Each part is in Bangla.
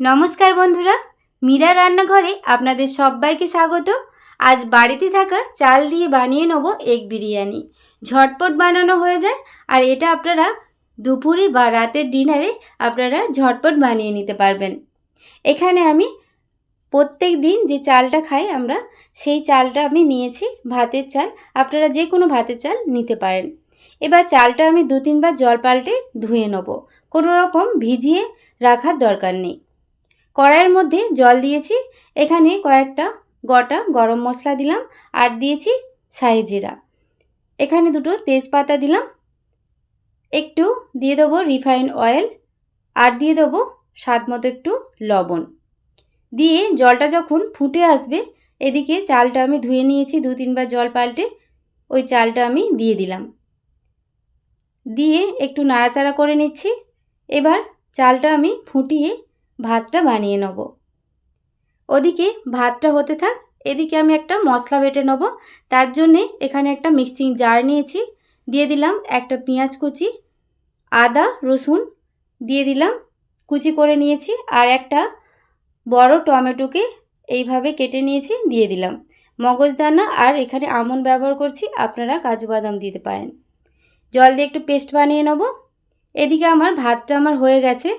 নমস্কার বন্ধুরা, মীরা রান্নাঘরে আপনাদের সবাইকে স্বাগত। আজ বাড়িতে থাকা চাল দিয়ে বানিয়ে নেব এগ বিরিয়ানি। ঝটপট বানানো হয়ে যায় আর এটা আপনারা দুপুরে বা রাতের ডিনারে আপনারা ঝটপট বানিয়ে নিতে পারবেন। এখানে আমি প্রত্যেক দিন যে চালটা খাই আমরা, সেই চালটা আমি নিয়েছি, ভাতের চাল। আপনারা যে কোনো ভাতের চাল নিতে পারেন। এবার চালটা আমি দু তিনবার জল পাল্টে ধুয়ে নেব। কোনো রকম ভিজিয়ে রাখার দরকার নেই। কড়াইয়ের মধ্যে জল দিয়েছি। এখানে কয়েকটা গোটা গরম মশলা দিলাম আর দিয়েছি শাহি জিরা। এখানে দুটো তেজপাতা দিলাম। একটু দিয়ে দেবো রিফাইন্ড অয়েল আর দিয়ে দেবো স্বাদ মতো একটু লবণ। দিয়ে জলটা যখন ফুটে আসবে, এদিকে চালটা আমি ধুয়ে নিয়েছি, দু তিনবার জল পাল্টে ওই চালটা আমি দিয়ে দিলাম। দিয়ে একটু নাড়াচাড়া করে নিচ্ছি। এবার চালটা আমি ফুটিয়ে ভাতটা বানিয়ে নেব। ওদিকে ভাতটা হতে থাক, এদিকে আমি একটা মশলা বেটে নেব। তার জন্যে এখানে একটা মিক্সিং জার নিয়েছি, দিয়ে দিলাম একটা পেঁয়াজ কুচি, আদা, রসুন, দিয়ে দিলাম, কুচি করে নিয়েছি আর একটা বড় টমেটোকে এইভাবে কেটে নিয়েছি, দিয়ে দিলাম। মগজদানা আর এখানে আমন ব্যবহার করছি, আপনারা কাজু বাদাম দিতে পারেন। জল দিয়ে একটু পেস্ট বানিয়ে নেব। এদিকে আমার ভাতটা আমার হয়ে গেছে।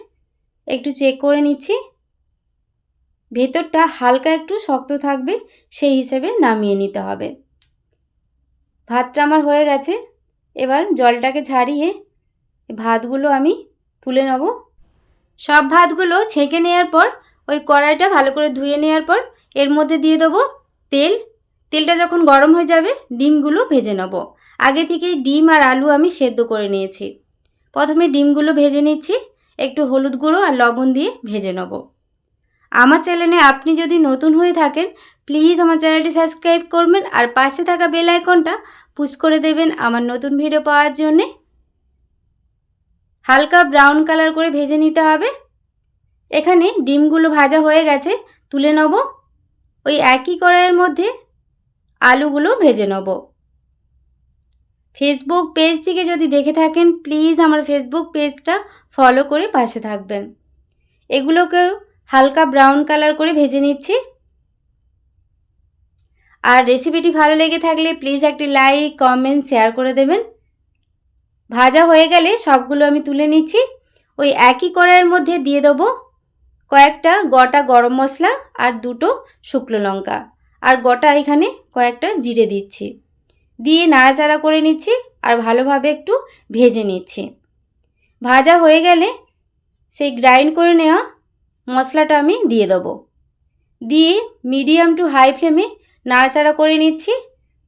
একটু চেক করে নিচ্ছি। ভেতরটা হালকা একটু শক্ত থাকবে, সেই হিসেবে নামিয়ে নিতে হবে। ভাতটা আমার হয়ে গেছে। এবার জলটাকে ছাড়িয়ে ভাতগুলো আমি তুলে নেব। সব ভাতগুলো ছেঁকে নেওয়ার পর, ওই কড়াইটা ভালো করে ধুয়ে নেওয়ার পর, এর মধ্যে দিয়ে দেবো তেল। তেলটা যখন গরম হয়ে যাবে, ডিমগুলো ভেজে নেব। আগে থেকেই ডিম আর আলু আমি সেদ্ধ করে নিয়েছি। প্রথমে ডিমগুলো ভেজে নিচ্ছি। একটু হলুদ গুঁড়ো আর লবণ দিয়ে ভেজে নেব। আমার চ্যানেলে আপনি যদি নতুন হয়ে থাকেন প্লিজ আমার চ্যানেলটি সাবস্ক্রাইব করবেন আর পাশে থাকা বেল আইকনটা পুশ করে দেবেন আমার নতুন ভিডিও পাওয়ার জন্যে। হালকা ব্রাউন কালার করে ভেজে নিতে হবে। এখানে ডিমগুলো ভাজা হয়ে গেছে, তুলে নেব। ওই একই কড়াইয়ের মধ্যে আলুগুলো ভেজে নেব। ফেসবুক পেজ থেকে যদি দেখে থাকেন প্লিজ আমার ফেসবুক পেজটা ফলো করে পাশে থাকবেন। এগুলোকেও হালকা ব্রাউন কালার করে ভেজে নিচ্ছি। আর রেসিপিটি ভালো লেগে থাকলে প্লিজ একটি লাইক, কমেন্ট, শেয়ার করে দেবেন। ভাজা হয়ে গেলে সবগুলো আমি তুলে নিচ্ছি। ওই একই কড়াইয়ের মধ্যে দিয়ে দেবো কয়েকটা গোটা গরম মশলা আর দুটো শুকনো লঙ্কা। আর গোটা এখানে কয়েকটা জিরে দিচ্ছি। দিয়ে নাড়াচাড়া করে নিচ্ছি আর ভালোভাবে একটু ভেজে নিচ্ছি। ভাজা হয়ে গেলে সেই গ্রাইন্ড করে নেওয়া মশলাটা আমি দিয়ে দেবো। দিয়ে মিডিয়াম টু হাই ফ্লেমে নাড়াচাড়া করে নিচ্ছি।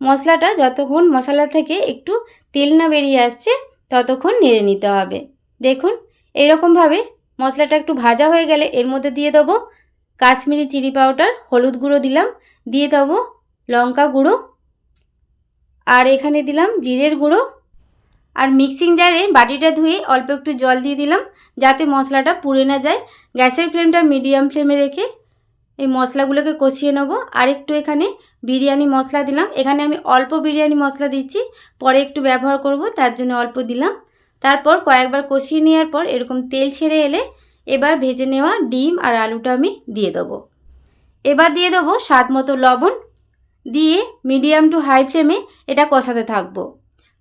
মশলাটা যতক্ষণ মশলা থেকে একটু তেল না বেরিয়ে আসছে, ততক্ষণ নেড়ে নিতে হবে। দেখুন, এরকমভাবে মশলাটা একটু ভাজা হয়ে গেলে এর মধ্যে দিয়ে দেবো কাশ্মীরি চিলি পাউডার, হলুদ গুঁড়ো দিলাম, দিয়ে দেবো লঙ্কা গুঁড়ো, আর এখানে দিলাম জিরের গুঁড়ো। আর মিক্সিং জারে বাটিটা ধুয়ে অল্প একটু জল দিয়ে দিলাম, যাতে মশলাটা পুড়ে না যায়। গ্যাসের ফ্লেমটা মিডিয়াম ফ্লেমে রেখে এই মশলাগুলোকে কষিয়ে নেব। আর একটু এখানে বিরিয়ানি মশলা দিলাম। এখানে আমি অল্প বিরিয়ানি মশলা দিচ্ছি, পরে একটু ব্যবহার করব, তার জন্য অল্প দিলাম। তারপর কয়েকবার কষিয়ে নেওয়ার পর এরকম তেল ছেড়ে এলে এবার ভেজে নেওয়া ডিম আর আলুটা আমি দিয়ে দেবো। এবার দিয়ে দেবো স্বাদ মতো লবণ। দিয়ে মিডিয়াম টু হাই ফ্লেমে এটা কষাতে থাকব।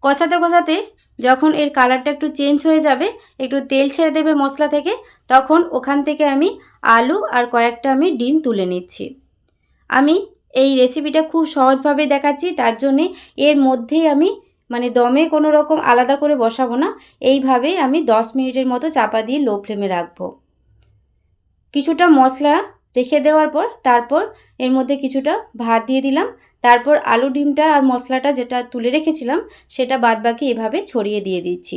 কষাতে কষাতে যখন এর কালারটা একটু চেঞ্জ হয়ে যাবে, একটু তেল ছেড়ে দেবে মশলা থেকে, তখন ওখান থেকে আমি আলু আর কয়েকটা আমি ডিম তুলে নিচ্ছি। আমি এই রেসিপিটা খুব সহজভাবে দেখাচ্ছি, তার জন্যে এর মধ্যেই আমি মানে দমে কোনো রকম আলাদা করে বসাবো না এইভাবেই আমি দশ মিনিটের মতো চাপা দিয়ে লো ফ্লেমে রাখব। কিছুটা মশলা রেখে দেওয়ার পর তারপর এর মধ্যে কিছুটা ভাত দিয়ে দিলাম। তারপর আলু ডিমটা আর মশলাটা যেটা তুলে রেখেছিলাম, সেটা বাদবাকি এভাবে ছড়িয়ে দিয়ে দিচ্ছি।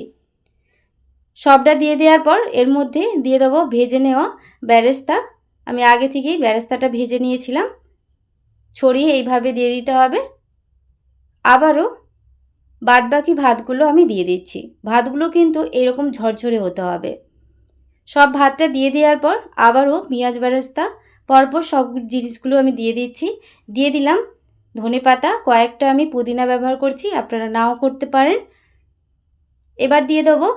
সবটা দিয়ে দেওয়ার পর এর মধ্যে দিয়ে দেবো ভেজে নেওয়া ব্যারেস্তা। আমি আগে থেকেই ব্যারেস্তাটা ভেজে নিয়েছিলাম। ছড়িয়ে এইভাবে দিয়ে দিতে হবে। আবারও বাদবাকি ভাতগুলো আমি দিয়ে দিচ্ছি। ভাতগুলো কিন্তু এরকম ঝরঝরে হতে হবে। সব ভাতটা দিয়ে দেওয়ার পর আবারও পেঁয়াজ বেরেস্তা পরপর সব জিনিসগুলো আমি দিয়ে দিচ্ছি। দিয়ে দিলাম ধনে পাতা, কয়েকটা আমি পুদিনা ব্যবহার করছি, আপনারা নাও করতে পারেন। এবার দিয়ে দেবো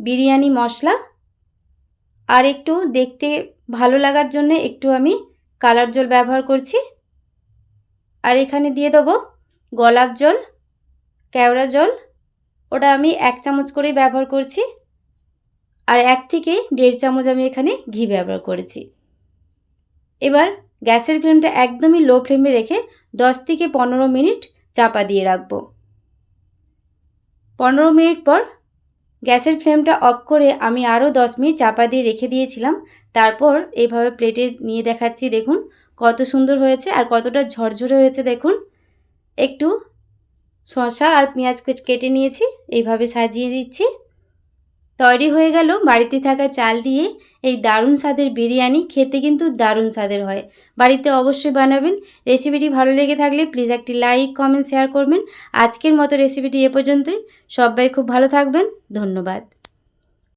বিরিয়ানি মশলা। আর একটু দেখতে ভালো লাগার জন্য একটু আমি কালার জল ব্যবহার করছি। আর এখানে দিয়ে দেবো গোলাপ জল, কেওড়া জল, ওটা আমি এক চামচ করেই ব্যবহার করছি। আর এক থেকে দেড় চামচ আমি এখানে ঘি ব্যবহার করেছি। এবার গ্যাসের ফ্লেমটা একদমই লো ফ্লেমে রেখে দশ থেকে পনেরো মিনিট চাপা দিয়ে রাখব। পনেরো মিনিট পর গ্যাসের ফ্লেমটা অফ করে আমি আরও দশ মিনিট চাপা দিয়ে রেখে দিয়েছিলাম। তারপর এইভাবে প্লেটে নিয়ে দেখাচ্ছি, দেখুন কত সুন্দর হয়েছে আর কতটা ঝরঝরে হয়েছে, দেখুন। একটু শসা আর পেঁয়াজ কেটে নিয়েছি এইভাবে সাজিয়ে দিচ্ছি। তৈরি হয়ে গেল বাড়িতে থাকা চাল দিয়ে এই দারুণ স্বাদের বিরিয়ানি খেতে কিন্তু দারুণ স্বাদের হয়। বাড়িতে অবশ্যই বানাবেন। রেসিপিটি ভালো লেগে থাকলে প্লিজ একটি লাইক, কমেন্ট, শেয়ার করবেন। আজকের মতো রেসিপিটি এ পর্যন্তই। সবাই খুব ভালো থাকবেন। ধন্যবাদ।